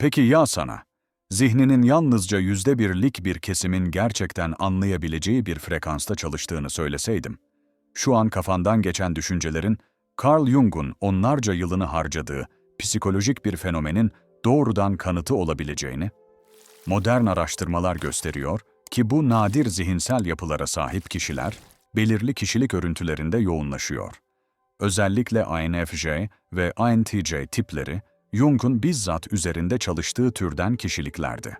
Peki ya sana? Zihninin yalnızca yüzde birlik bir kesimin gerçekten anlayabileceği bir frekansta çalıştığını söyleseydim. Şu an kafandan geçen düşüncelerin, Carl Jung'un onlarca yılını harcadığı psikolojik bir fenomenin doğrudan kanıtı olabileceğini, modern araştırmalar gösteriyor ki bu nadir zihinsel yapılara sahip kişiler, belirli kişilik örüntülerinde yoğunlaşıyor. Özellikle INFJ ve INTJ tipleri, Jung'un bizzat üzerinde çalıştığı türden kişiliklerdi.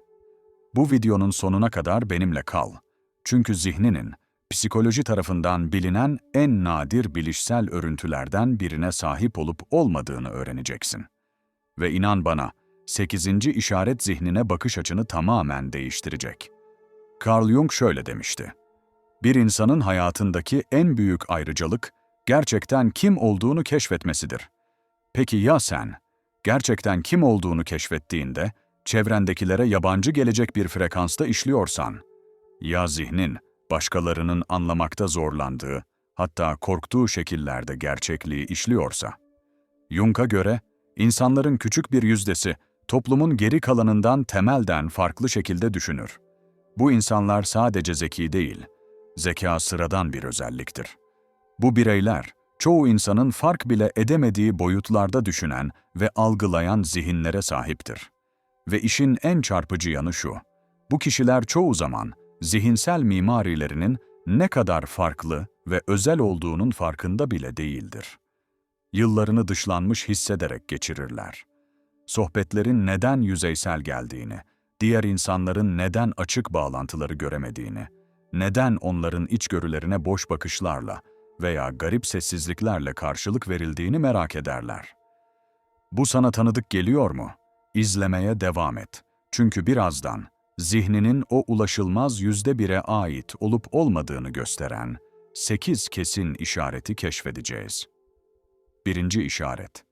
Bu videonun sonuna kadar benimle kal. Çünkü zihninin, psikoloji tarafından bilinen en nadir bilişsel örüntülerden birine sahip olup olmadığını öğreneceksin. Ve inan bana, 8. işaret zihnine bakış açını tamamen değiştirecek. Carl Jung şöyle demişti. Bir insanın hayatındaki en büyük ayrıcalık, gerçekten kim olduğunu keşfetmesidir. Peki ya sen? Gerçekten kim olduğunu keşfettiğinde, çevrendekilere yabancı gelecek bir frekansta işliyorsan, ya zihnin, başkalarının anlamakta zorlandığı, hatta korktuğu şekillerde gerçekliği işliyorsa? Jung'a göre, insanların küçük bir yüzdesi, toplumun geri kalanından temelden farklı şekilde düşünür. Bu insanlar sadece zeki değil, zeka sıradan bir özelliktir. Bu bireyler, çoğu insanın fark bile edemediği boyutlarda düşünen ve algılayan zihinlere sahiptir. Ve işin en çarpıcı yanı şu, bu kişiler çoğu zaman zihinsel mimarilerinin ne kadar farklı ve özel olduğunun farkında bile değildir. Yıllarını dışlanmış hissederek geçirirler. Sohbetlerin neden yüzeysel geldiğini, diğer insanların neden açık bağlantıları göremediğini, neden onların içgörülerine boş bakışlarla veya garip sessizliklerle karşılık verildiğini merak ederler. Bu sana tanıdık geliyor mu? İzlemeye devam et. Çünkü birazdan zihninin o ulaşılmaz yüzde bire ait olup olmadığını gösteren sekiz kesin işareti keşfedeceğiz. Birinci işaret.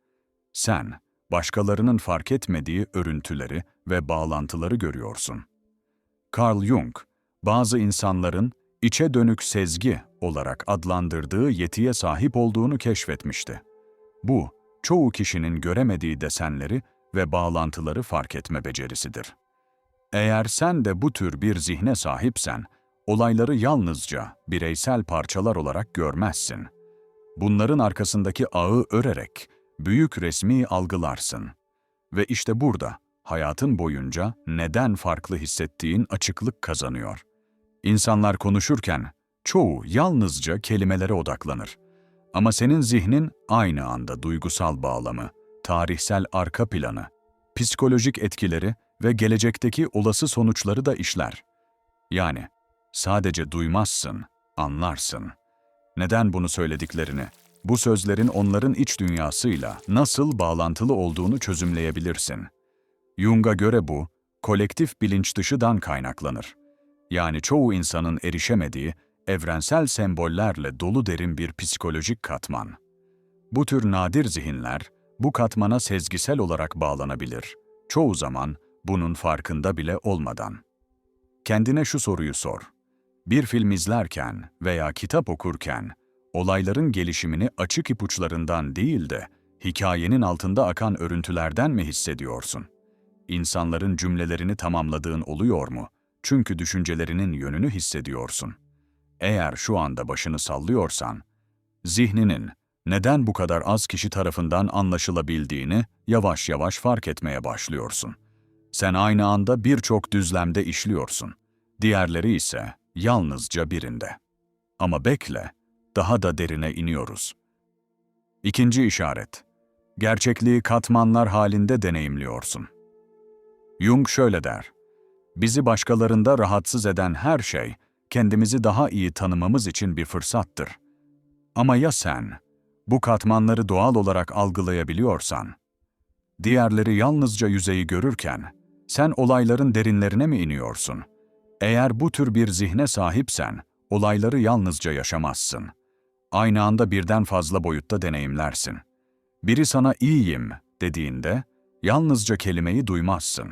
Sen, başkalarının fark etmediği örüntüleri ve bağlantıları görüyorsun. Carl Jung, bazı insanların içe dönük sezgi olarak adlandırdığı yetiye sahip olduğunu keşfetmişti. Bu, çoğu kişinin göremediği desenleri ve bağlantıları fark etme becerisidir. Eğer sen de bu tür bir zihne sahipsen, olayları yalnızca bireysel parçalar olarak görmezsin. Bunların arkasındaki ağı örerek büyük resmi algılarsın. Ve işte burada hayatın boyunca neden farklı hissettiğin açıklık kazanıyor. İnsanlar konuşurken çoğu yalnızca kelimelere odaklanır. Ama senin zihnin aynı anda duygusal bağlamı, tarihsel arka planı, psikolojik etkileri ve gelecekteki olası sonuçları da işler. Yani sadece duymazsın, anlarsın. Neden bunu söylediklerini, bu sözlerin onların iç dünyasıyla nasıl bağlantılı olduğunu çözümleyebilirsin. Jung'a göre bu, kolektif bilinç dışıdan kaynaklanır. Yani çoğu insanın erişemediği, evrensel sembollerle dolu derin bir psikolojik katman. Bu tür nadir zihinler, bu katmana sezgisel olarak bağlanabilir. Çoğu zaman bunun farkında bile olmadan. Kendine şu soruyu sor. Bir film izlerken veya kitap okurken, olayların gelişimini açık ipuçlarından değil de hikayenin altında akan örüntülerden mi hissediyorsun? İnsanların cümlelerini tamamladığın oluyor mu? Çünkü düşüncelerinin yönünü hissediyorsun. Eğer şu anda başını sallıyorsan, zihninin neden bu kadar az kişi tarafından anlaşılabildiğini yavaş yavaş fark etmeye başlıyorsun. Sen aynı anda birçok düzlemde işliyorsun. Diğerleri ise yalnızca birinde. Ama bekle, daha da derine iniyoruz. İkinci işaret. Gerçekliği katmanlar halinde deneyimliyorsun. Jung şöyle der. Bizi başkalarında rahatsız eden her şey, kendimizi daha iyi tanımamız için bir fırsattır. Ama ya sen, bu katmanları doğal olarak algılayabiliyorsan? Diğerleri yalnızca yüzeyi görürken, sen olayların derinlerine mi iniyorsun? Eğer bu tür bir zihne sahipsen, olayları yalnızca yaşamazsın. Aynı anda birden fazla boyutta deneyimlersin. Biri sana iyiyim dediğinde, yalnızca kelimeyi duymazsın.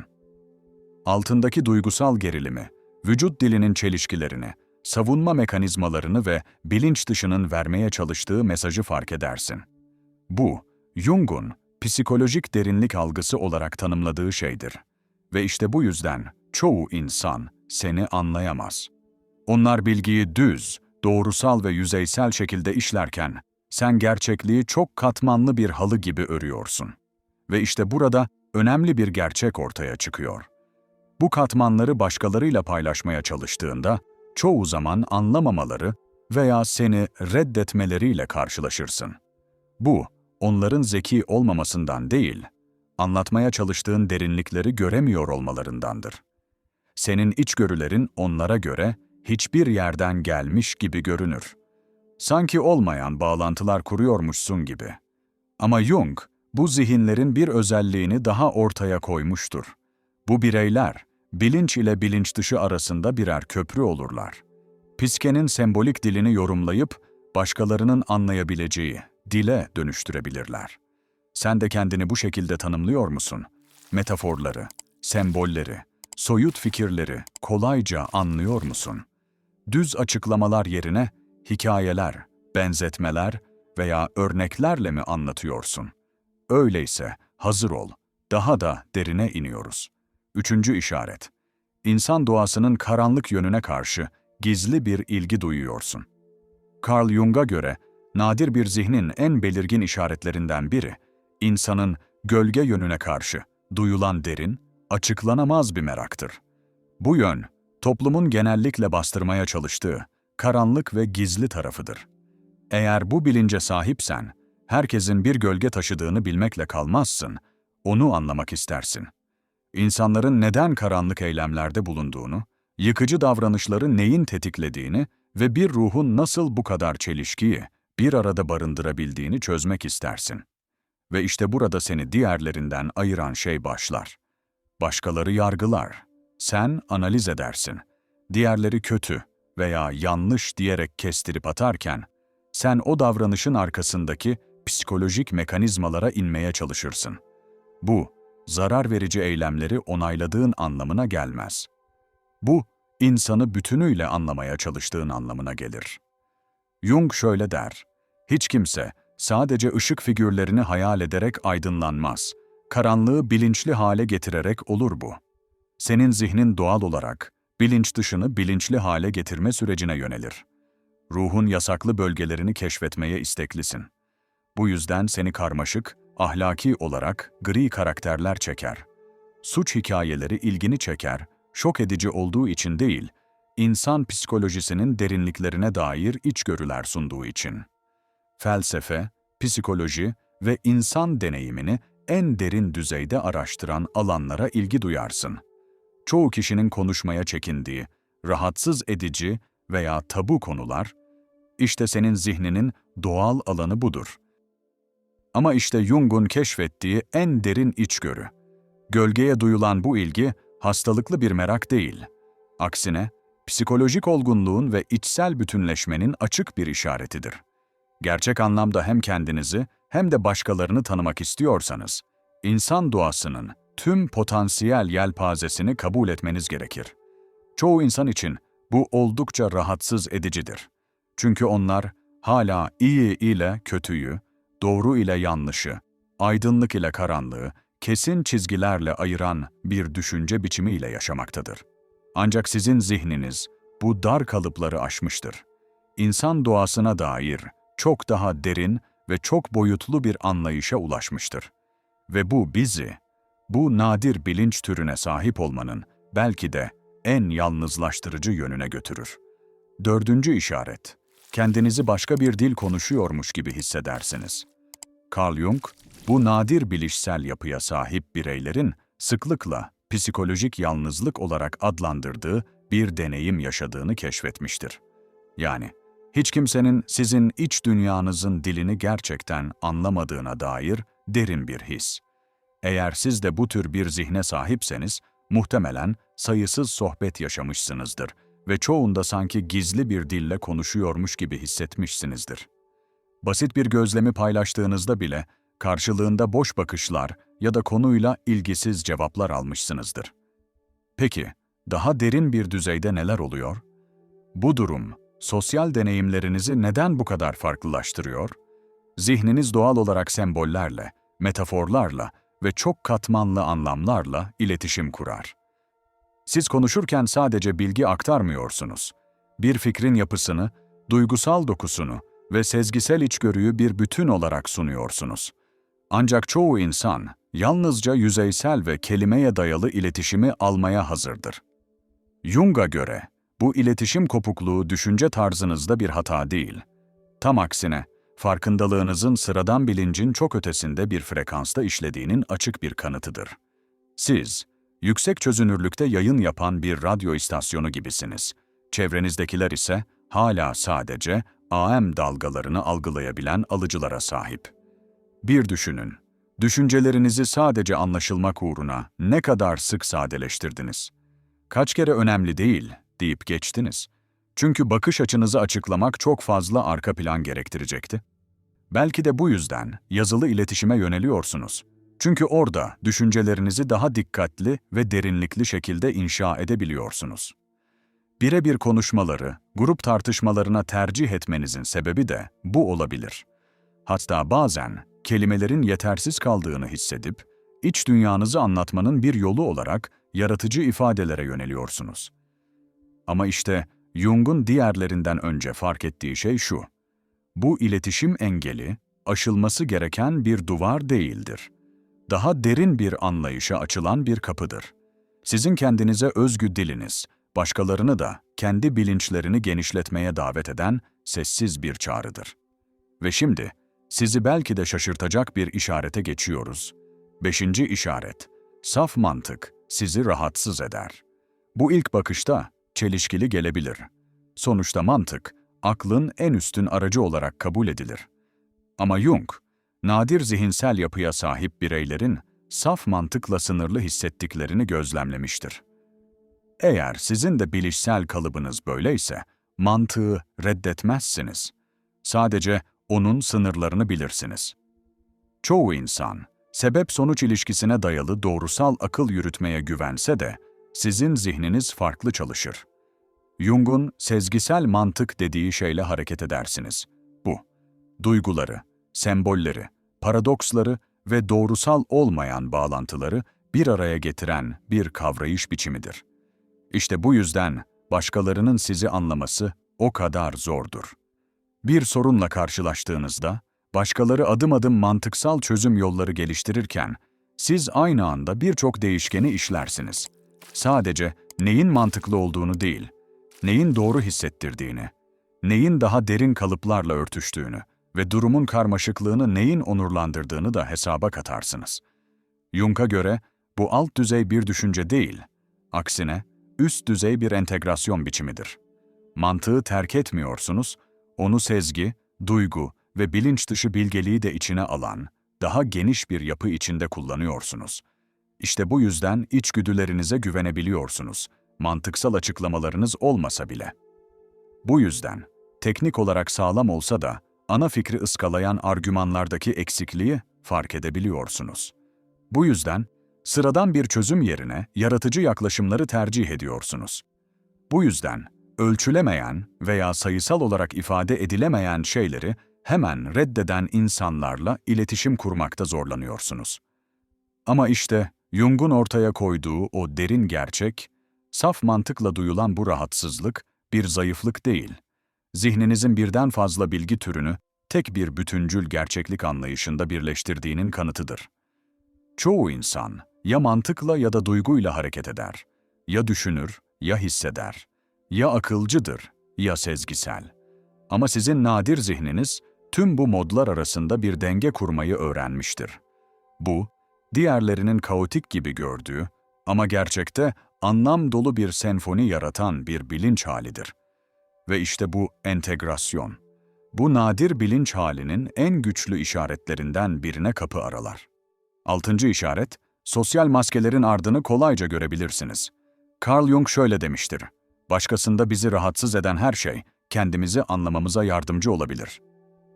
Altındaki duygusal gerilimi, vücut dilinin çelişkilerini, savunma mekanizmalarını ve bilinç dışının vermeye çalıştığı mesajı fark edersin. Bu, Jung'un psikolojik derinlik algısı olarak tanımladığı şeydir. Ve işte bu yüzden çoğu insan seni anlayamaz. Onlar bilgiyi düz, doğrusal ve yüzeysel şekilde işlerken, sen gerçekliği çok katmanlı bir halı gibi örüyorsun. Ve işte burada önemli bir gerçek ortaya çıkıyor. Bu katmanları başkalarıyla paylaşmaya çalıştığında, çoğu zaman anlamamaları veya seni reddetmeleriyle karşılaşırsın. Bu, onların zeki olmamasından değil, anlatmaya çalıştığın derinlikleri göremiyor olmalarındandır. Senin içgörülerin onlara göre hiçbir yerden gelmiş gibi görünür. Sanki olmayan bağlantılar kuruyormuşsun gibi. Ama Jung, bu zihinlerin bir özelliğini daha ortaya koymuştur. Bu bireyler, bilinç ile bilinç dışı arasında birer köprü olurlar. Piskenin sembolik dilini yorumlayıp, başkalarının anlayabileceği dile dönüştürebilirler. Sen de kendini bu şekilde tanımlıyor musun? Metaforları, sembolleri, soyut fikirleri kolayca anlıyor musun? Düz açıklamalar yerine hikayeler, benzetmeler veya örneklerle mi anlatıyorsun? Öyleyse hazır ol, daha da derine iniyoruz. Üçüncü işaret. İnsan doğasının karanlık yönüne karşı gizli bir ilgi duyuyorsun. Carl Jung'a göre nadir bir zihnin en belirgin işaretlerinden biri, insanın gölge yönüne karşı duyulan derin, açıklanamaz bir meraktır. Bu yön, toplumun genellikle bastırmaya çalıştığı karanlık ve gizli tarafıdır. Eğer bu bilince sahipsen, herkesin bir gölge taşıdığını bilmekle kalmazsın, onu anlamak istersin. İnsanların neden karanlık eylemlerde bulunduğunu, yıkıcı davranışları neyin tetiklediğini ve bir ruhun nasıl bu kadar çelişkiyi bir arada barındırabildiğini çözmek istersin. Ve işte burada seni diğerlerinden ayıran şey başlar. Başkaları yargılar, sen analiz edersin. Diğerleri kötü veya yanlış diyerek kestirip atarken, sen o davranışın arkasındaki psikolojik mekanizmalara inmeye çalışırsın. Bu, zarar verici eylemleri onayladığın anlamına gelmez. Bu, insanı bütünüyle anlamaya çalıştığın anlamına gelir. Jung şöyle der, hiç kimse sadece ışık figürlerini hayal ederek aydınlanmaz. Karanlığı bilinçli hale getirerek olur bu. Senin zihnin doğal olarak bilinç dışını bilinçli hale getirme sürecine yönelir. Ruhun yasaklı bölgelerini keşfetmeye isteklisin. Bu yüzden seni karmaşık, ahlaki olarak gri karakterler çeker. Suç hikayeleri ilgini çeker, şok edici olduğu için değil, insan psikolojisinin derinliklerine dair içgörüler sunduğu için. Felsefe, psikoloji ve insan deneyimini en derin düzeyde araştıran alanlara ilgi duyarsın. Çoğu kişinin konuşmaya çekindiği, rahatsız edici veya tabu konular, işte senin zihninin doğal alanı budur. Ama işte Jung'un keşfettiği en derin içgörü. Gölgeye duyulan bu ilgi hastalıklı bir merak değil. Aksine psikolojik olgunluğun ve içsel bütünleşmenin açık bir işaretidir. Gerçek anlamda hem kendinizi hem de başkalarını tanımak istiyorsanız, insan doğasının tüm potansiyel yelpazesini kabul etmeniz gerekir. Çoğu insan için bu oldukça rahatsız edicidir. Çünkü onlar hala iyi ile kötüyü, doğru ile yanlışı, aydınlık ile karanlığı, kesin çizgilerle ayıran bir düşünce biçimiyle yaşamaktadır. Ancak sizin zihniniz bu dar kalıpları aşmıştır. İnsan doğasına dair çok daha derin ve çok boyutlu bir anlayışa ulaşmıştır. Ve bu bizi, bu nadir bilinç türüne sahip olmanın belki de en yalnızlaştırıcı yönüne götürür. Dördüncü işaret, kendinizi başka bir dil konuşuyormuş gibi hissedersiniz. Carl Jung, bu nadir bilişsel yapıya sahip bireylerin sıklıkla psikolojik yalnızlık olarak adlandırdığı bir deneyim yaşadığını keşfetmiştir. Yani hiç kimsenin sizin iç dünyanızın dilini gerçekten anlamadığına dair derin bir his. Eğer siz de bu tür bir zihne sahipseniz, muhtemelen sayısız sohbet yaşamışsınızdır ve çoğunda sanki gizli bir dille konuşuyormuş gibi hissetmişsinizdir. Basit bir gözlemi paylaştığınızda bile karşılığında boş bakışlar ya da konuyla ilgisiz cevaplar almışsınızdır. Peki, daha derin bir düzeyde neler oluyor? Bu durum, sosyal deneyimlerinizi neden bu kadar farklılaştırıyor? Zihniniz doğal olarak sembollerle, metaforlarla ve çok katmanlı anlamlarla iletişim kurar. Siz konuşurken sadece bilgi aktarmıyorsunuz. Bir fikrin yapısını, duygusal dokusunu ve sezgisel içgörüyü bir bütün olarak sunuyorsunuz. Ancak çoğu insan yalnızca yüzeysel ve kelimeye dayalı iletişimi almaya hazırdır. Jung'a göre bu iletişim kopukluğu düşünce tarzınızda bir hata değil. Tam aksine, farkındalığınızın sıradan bilincin çok ötesinde bir frekansta işlediğinin açık bir kanıtıdır. Siz, yüksek çözünürlükte yayın yapan bir radyo istasyonu gibisiniz. Çevrenizdekiler ise hala sadece AM dalgalarını algılayabilen alıcılara sahip. Bir düşünün, düşüncelerinizi sadece anlaşılmak uğruna ne kadar sık sadeleştirdiniz? Kaç kere önemli değil deyip geçtiniz. Çünkü bakış açınızı açıklamak çok fazla arka plan gerektirecekti. Belki de bu yüzden yazılı iletişime yöneliyorsunuz. Çünkü orada düşüncelerinizi daha dikkatli ve derinlikli şekilde inşa edebiliyorsunuz. Birebir konuşmaları, grup tartışmalarına tercih etmenizin sebebi de bu olabilir. Hatta bazen kelimelerin yetersiz kaldığını hissedip, iç dünyanızı anlatmanın bir yolu olarak yaratıcı ifadelere yöneliyorsunuz. Ama işte Jung'un diğerlerinden önce fark ettiği şey şu. Bu iletişim engeli, aşılması gereken bir duvar değildir. Daha derin bir anlayışa açılan bir kapıdır. Sizin kendinize özgü diliniz, başkalarını da kendi bilinçlerini genişletmeye davet eden sessiz bir çağrıdır. Ve şimdi, sizi belki de şaşırtacak bir işarete geçiyoruz. Beşinci işaret, saf mantık sizi rahatsız eder. Bu ilk bakışta çelişkili gelebilir. Sonuçta mantık, aklın en üstün aracı olarak kabul edilir. Ama Jung, nadir zihinsel yapıya sahip bireylerin saf mantıkla sınırlı hissettiklerini gözlemlemiştir. Eğer sizin de bilişsel kalıbınız böyleyse, mantığı reddetmezsiniz. Sadece onun sınırlarını bilirsiniz. Çoğu insan, sebep-sonuç ilişkisine dayalı doğrusal akıl yürütmeye güvense de, sizin zihniniz farklı çalışır. Jung'un sezgisel mantık dediği şeyle hareket edersiniz. Bu, duyguları, sembolleri, paradoksları ve doğrusal olmayan bağlantıları bir araya getiren bir kavrayış biçimidir. İşte bu yüzden başkalarının sizi anlaması o kadar zordur. Bir sorunla karşılaştığınızda, başkaları adım adım mantıksal çözüm yolları geliştirirken, siz aynı anda birçok değişkeni işlersiniz. Sadece neyin mantıklı olduğunu değil, neyin doğru hissettirdiğini, neyin daha derin kalıplarla örtüştüğünü ve durumun karmaşıklığını neyin onurlandırdığını da hesaba katarsınız. Jung'a göre bu alt düzey bir düşünce değil, aksine üst düzey bir entegrasyon biçimidir. Mantığı terk etmiyorsunuz, onu sezgi, duygu ve bilinç dışı bilgeliği de içine alan, daha geniş bir yapı içinde kullanıyorsunuz. İşte bu yüzden içgüdülerinize güvenebiliyorsunuz, mantıksal açıklamalarınız olmasa bile. Bu yüzden, teknik olarak sağlam olsa da, ana fikri ıskalayan argümanlardaki eksikliği fark edebiliyorsunuz. Bu yüzden, sıradan bir çözüm yerine yaratıcı yaklaşımları tercih ediyorsunuz. Bu yüzden, ölçülemeyen veya sayısal olarak ifade edilemeyen şeyleri hemen reddeden insanlarla iletişim kurmakta zorlanıyorsunuz. Ama işte Jung'un ortaya koyduğu o derin gerçek, saf mantıkla duyulan bu rahatsızlık bir zayıflık değil, zihninizin birden fazla bilgi türünü tek bir bütüncül gerçeklik anlayışında birleştirdiğinin kanıtıdır. Çoğu insan ya mantıkla ya da duyguyla hareket eder, ya düşünür, ya hisseder, ya akılcıdır, ya sezgisel. Ama sizin nadir zihniniz tüm bu modlar arasında bir denge kurmayı öğrenmiştir. Bu, diğerlerinin kaotik gibi gördüğü ama gerçekte anlam dolu bir senfoni yaratan bir bilinç halidir. Ve işte bu entegrasyon, bu nadir bilinç halinin en güçlü işaretlerinden birine kapı aralar. Altıncı işaret, sosyal maskelerin ardını kolayca görebilirsiniz. Carl Jung şöyle demiştir, başkasında bizi rahatsız eden her şey, kendimizi anlamamıza yardımcı olabilir.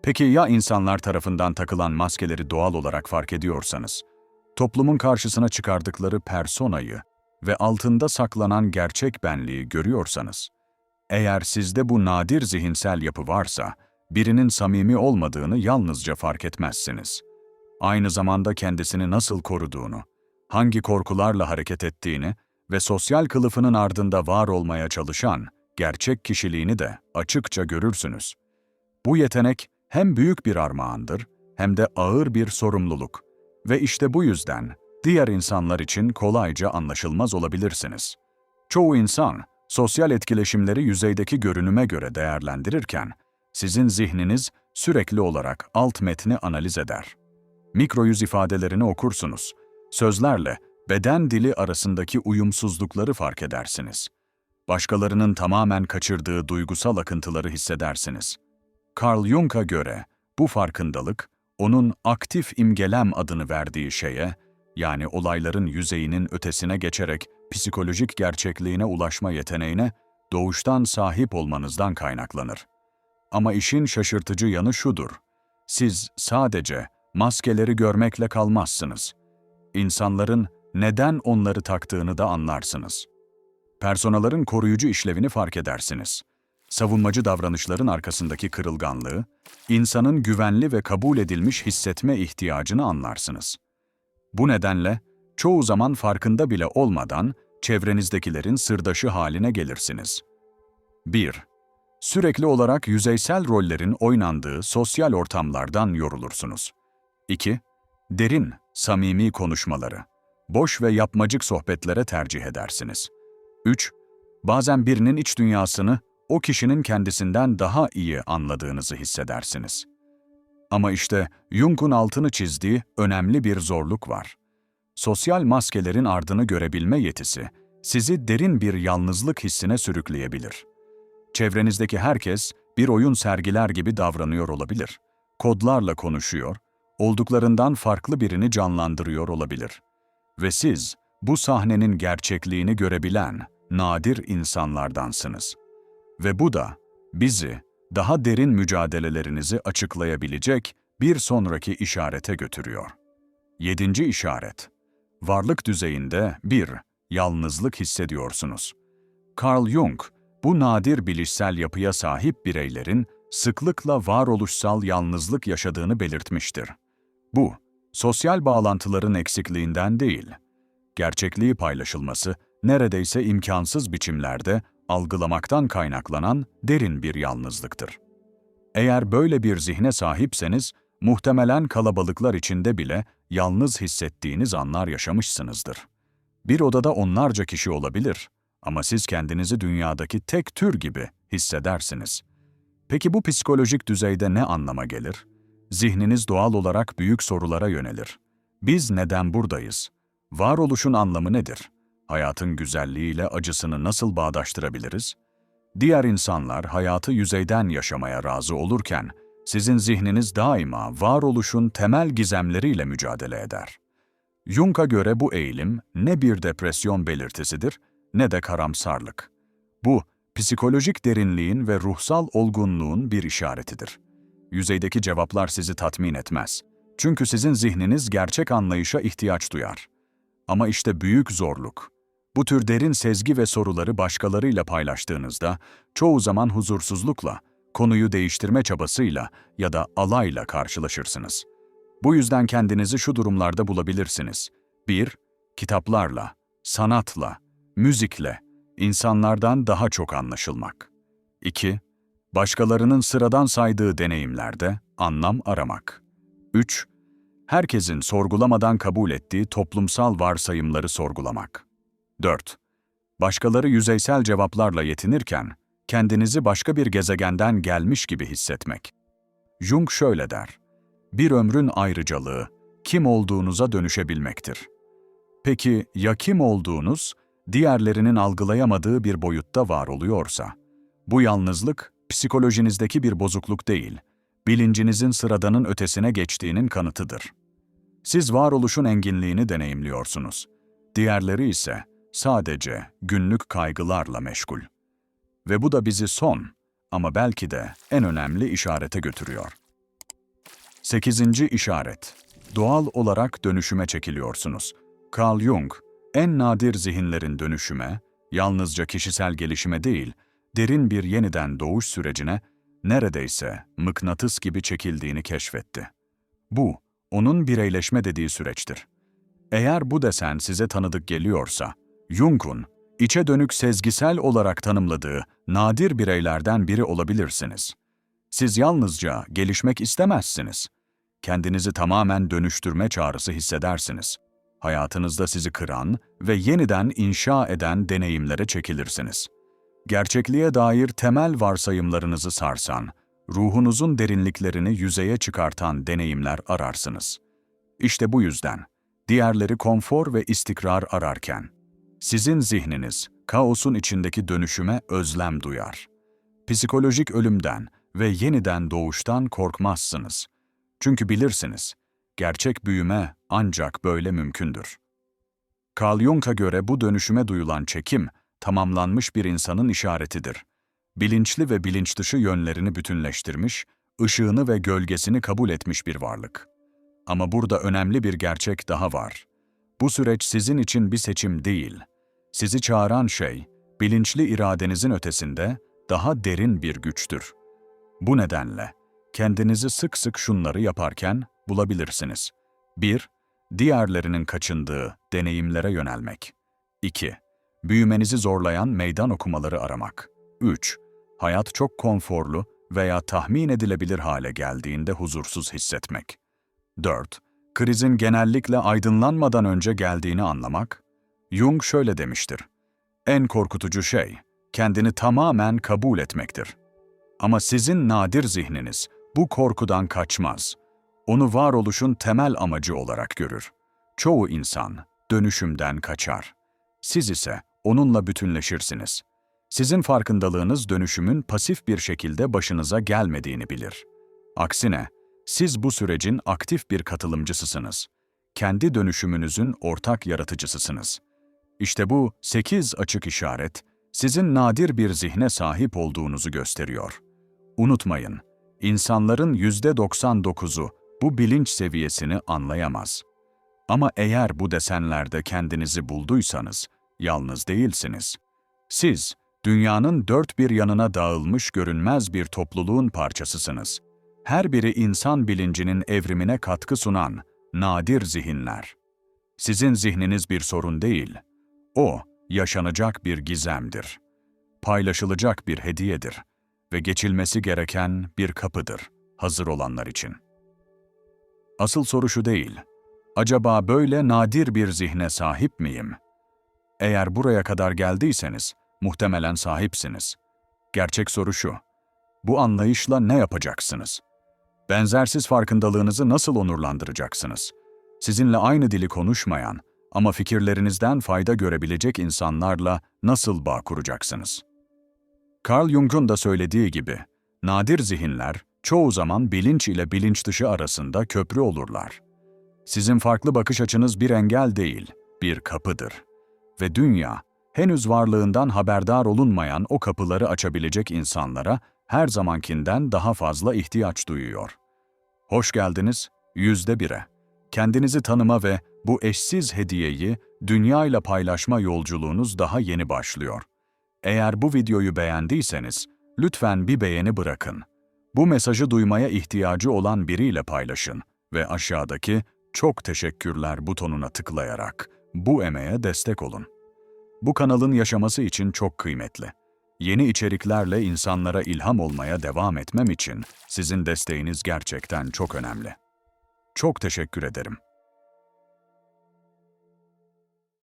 Peki ya insanlar tarafından takılan maskeleri doğal olarak fark ediyorsanız? Toplumun karşısına çıkardıkları personayı ve altında saklanan gerçek benliği görüyorsanız, eğer sizde bu nadir zihinsel yapı varsa, birinin samimi olmadığını yalnızca fark etmezsiniz. aynı zamanda kendisini nasıl koruduğunu, hangi korkularla hareket ettiğini ve sosyal kılıfının ardında var olmaya çalışan gerçek kişiliğini de açıkça görürsünüz. Bu yetenek hem büyük bir armağandır hem de ağır bir sorumluluk ve işte bu yüzden diğer insanlar için kolayca anlaşılmaz olabilirsiniz. Çoğu insan sosyal etkileşimleri yüzeydeki görünüme göre değerlendirirken sizin zihniniz sürekli olarak alt metni analiz eder. Mikro yüz ifadelerini okursunuz. Sözlerle beden dili arasındaki uyumsuzlukları fark edersiniz. Başkalarının tamamen kaçırdığı duygusal akıntıları hissedersiniz. Carl Jung'a göre bu farkındalık, onun aktif imgelem adını verdiği şeye, yani olayların yüzeyinin ötesine geçerek psikolojik gerçekliğine ulaşma yeteneğine doğuştan sahip olmanızdan kaynaklanır. Ama işin şaşırtıcı yanı şudur. Siz sadece maskeleri görmekle kalmazsınız. İnsanların neden onları taktığını da anlarsınız. Personaların koruyucu işlevini fark edersiniz. Savunmacı davranışların arkasındaki kırılganlığı, insanın güvenli ve kabul edilmiş hissetme ihtiyacını anlarsınız. Bu nedenle çoğu zaman farkında bile olmadan çevrenizdekilerin sırdaşı haline gelirsiniz. 1. Sürekli olarak yüzeysel rollerin oynandığı sosyal ortamlardan yorulursunuz. 2. Derin, samimi konuşmaları, boş ve yapmacık sohbetlere tercih edersiniz. 3. Bazen birinin iç dünyasını o kişinin kendisinden daha iyi anladığınızı hissedersiniz. Ama işte Jung'un altını çizdiği önemli bir zorluk var. Sosyal maskelerin ardını görebilme yetisi sizi derin bir yalnızlık hissine sürükleyebilir. Çevrenizdeki herkes bir oyun sergiler gibi davranıyor olabilir. Kodlarla konuşuyor, olduklarından farklı birini canlandırıyor olabilir. Ve siz bu sahnenin gerçekliğini görebilen nadir insanlardansınız. Ve bu da bizi daha derin mücadelelerinizi açıklayabilecek bir sonraki işarete götürüyor. Yedinci işaret. Varlık düzeyinde bir, yalnızlık hissediyorsunuz. Carl Jung, bu nadir bilişsel yapıya sahip bireylerin sıklıkla varoluşsal yalnızlık yaşadığını belirtmiştir. Bu, sosyal bağlantıların eksikliğinden değil, gerçekliği paylaşılması neredeyse imkansız biçimlerde algılamaktan kaynaklanan derin bir yalnızlıktır. Eğer böyle bir zihne sahipseniz, muhtemelen kalabalıklar içinde bile yalnız hissettiğiniz anlar yaşamışsınızdır. Bir odada onlarca kişi olabilir ama siz kendinizi dünyadaki tek tür gibi hissedersiniz. Peki bu psikolojik düzeyde ne anlama gelir? Zihniniz doğal olarak büyük sorulara yönelir. Biz neden buradayız? Varoluşun anlamı nedir? Hayatın güzelliğiyle acısını nasıl bağdaştırabiliriz? Diğer insanlar hayatı yüzeyden yaşamaya razı olurken, sizin zihniniz daima varoluşun temel gizemleriyle mücadele eder. Jung'a göre bu eğilim ne bir depresyon belirtisidir ne de karamsarlık. Bu, psikolojik derinliğin ve ruhsal olgunluğun bir işaretidir. Yüzeydeki cevaplar sizi tatmin etmez. Çünkü sizin zihniniz gerçek anlayışa ihtiyaç duyar. Ama işte büyük zorluk. Bu tür derin sezgi ve soruları başkalarıyla paylaştığınızda, çoğu zaman huzursuzlukla, konuyu değiştirme çabasıyla ya da alayla karşılaşırsınız. Bu yüzden kendinizi şu durumlarda bulabilirsiniz. 1. Kitaplarla, sanatla, müzikle, insanlardan daha çok anlaşılmak. 2. Başkalarının sıradan saydığı deneyimlerde anlam aramak. 3. Herkesin sorgulamadan kabul ettiği toplumsal varsayımları sorgulamak. 4. Başkaları yüzeysel cevaplarla yetinirken, kendinizi başka bir gezegenden gelmiş gibi hissetmek. Jung şöyle der, bir ömrün ayrıcalığı, kim olduğunuza dönüşebilmektir. Peki ya kim olduğunuz, diğerlerinin algılayamadığı bir boyutta var oluyorsa? Bu yalnızlık, psikolojinizdeki bir bozukluk değil, bilincinizin sıradanın ötesine geçtiğinin kanıtıdır. Siz varoluşun enginliğini deneyimliyorsunuz. Diğerleri ise sadece günlük kaygılarla meşgul. Ve bu da bizi son ama belki de en önemli işarete götürüyor. Sekizinci işaret. Doğal olarak dönüşüme çekiliyorsunuz. Carl Jung, en nadir zihinlerin dönüşüme, yalnızca kişisel gelişime değil, derin bir yeniden doğuş sürecine neredeyse mıknatıs gibi çekildiğini keşfetti. Bu, onun bireyleşme dediği süreçtir. Eğer bu desen size tanıdık geliyorsa, Jung'un içe dönük sezgisel olarak tanımladığı nadir bireylerden biri olabilirsiniz. Siz yalnızca gelişmek istemezsiniz. Kendinizi tamamen dönüştürme çağrısı hissedersiniz. Hayatınızda sizi kıran ve yeniden inşa eden deneyimlere çekilirsiniz. Gerçekliğe dair temel varsayımlarınızı sarsan, ruhunuzun derinliklerini yüzeye çıkartan deneyimler ararsınız. İşte bu yüzden, diğerleri konfor ve istikrar ararken, sizin zihniniz kaosun içindeki dönüşüme özlem duyar. Psikolojik ölümden ve yeniden doğuştan korkmazsınız. Çünkü bilirsiniz, gerçek büyüme ancak böyle mümkündür. Carl Jung'a göre bu dönüşüme duyulan çekim, tamamlanmış bir insanın işaretidir. Bilinçli ve bilinç dışı yönlerini bütünleştirmiş, ışığını ve gölgesini kabul etmiş bir varlık. Ama burada önemli bir gerçek daha var. Bu süreç sizin için bir seçim değil. Sizi çağıran şey, bilinçli iradenizin ötesinde daha derin bir güçtür. Bu nedenle kendinizi sık sık şunları yaparken bulabilirsiniz. 1. Diğerlerinin kaçındığı deneyimlere yönelmek. 2. Büyümenizi zorlayan meydan okumaları aramak. 3. Hayat çok konforlu veya tahmin edilebilir hale geldiğinde huzursuz hissetmek. 4. Krizin genellikle aydınlanmadan önce geldiğini anlamak. Jung şöyle demiştir. En korkutucu şey, kendini tamamen kabul etmektir. Ama sizin nadir zihniniz bu korkudan kaçmaz. Onu varoluşun temel amacı olarak görür. Çoğu insan dönüşümden kaçar. Siz ise onunla bütünleşirsiniz. Sizin farkındalığınız dönüşümün pasif bir şekilde başınıza gelmediğini bilir. Aksine, siz bu sürecin aktif bir katılımcısısınız. Kendi dönüşümünüzün ortak yaratıcısısınız. İşte bu sekiz açık işaret, sizin nadir bir zihne sahip olduğunuzu gösteriyor. Unutmayın, insanların yüzde 99'u bu bilinç seviyesini anlayamaz. Ama eğer bu desenlerde kendinizi bulduysanız, yalnız değilsiniz. Siz, dünyanın dört bir yanına dağılmış görünmez bir topluluğun parçasısınız. Her biri insan bilincinin evrimine katkı sunan nadir zihinler. Sizin zihniniz bir sorun değil. O, yaşanacak bir gizemdir. Paylaşılacak bir hediyedir ve geçilmesi gereken bir kapıdır hazır olanlar için. Asıl soru şu değil. Acaba böyle nadir bir zihne sahip miyim? Eğer buraya kadar geldiyseniz, muhtemelen sahipsiniz. Gerçek soru şu. Bu anlayışla ne yapacaksınız? Benzersiz farkındalığınızı nasıl onurlandıracaksınız? Sizinle aynı dili konuşmayan ama fikirlerinizden fayda görebilecek insanlarla nasıl bağ kuracaksınız? Carl Jung'un da söylediği gibi, nadir zihinler çoğu zaman bilinç ile bilinç dışı arasında köprü olurlar. Sizin farklı bakış açınız bir engel değil, bir kapıdır. Ve dünya, henüz varlığından haberdar olunmayan o kapıları açabilecek insanlara her zamankinden daha fazla ihtiyaç duyuyor. Hoş geldiniz, yüzde bire. Kendinizi tanıma ve bu eşsiz hediyeyi dünyayla paylaşma yolculuğunuz daha yeni başlıyor. Eğer bu videoyu beğendiyseniz, lütfen bir beğeni bırakın. Bu mesajı duymaya ihtiyacı olan biriyle paylaşın ve aşağıdaki çok teşekkürler butonuna tıklayarak bu emeğe destek olun. Bu kanalın yaşaması için çok kıymetli. Yeni içeriklerle insanlara ilham olmaya devam etmem için sizin desteğiniz gerçekten çok önemli. Çok teşekkür ederim.